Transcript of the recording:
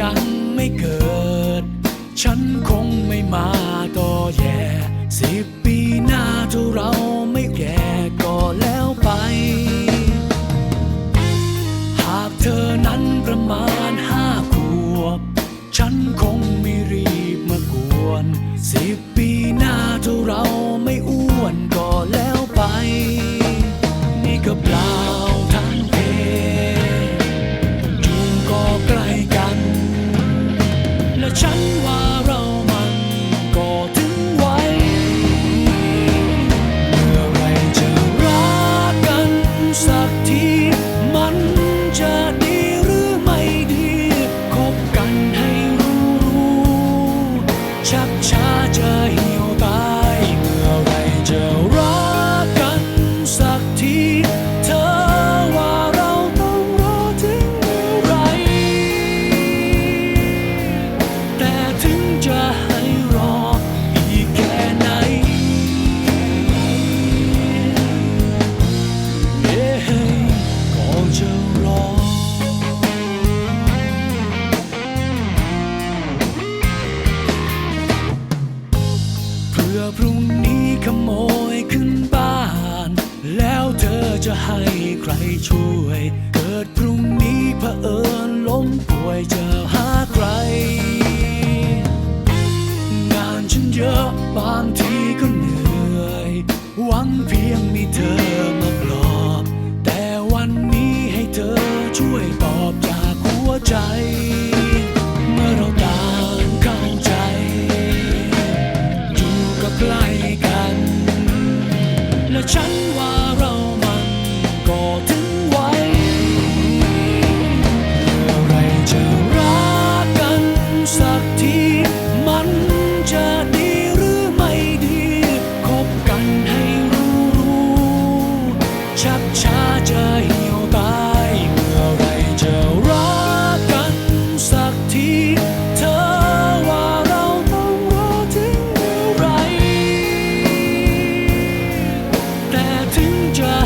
ยังไม่เกิด ฉันคงไม่มาต่อแย่สิบปีหน้าถ้าเราไม่แก่ก็แล้วไป หากเธอนั้นประมาณห้าขวบ ฉันคงไม่รีบมากวนสิบ ผื่อพรุ่งนี้ขโมยขึ้นบ้าน แล้วเธอจะให้ใครช่วย เกิดพรุ่งนี้เผอิญล้มป่วยจะหาใคร งานฉันเยอะบางทีก็เหนื่อย หวังเพียงมีเธอมาปลอบ แต่วันนี้ให้เธอช่วยปลอบจากหัวใจ drop.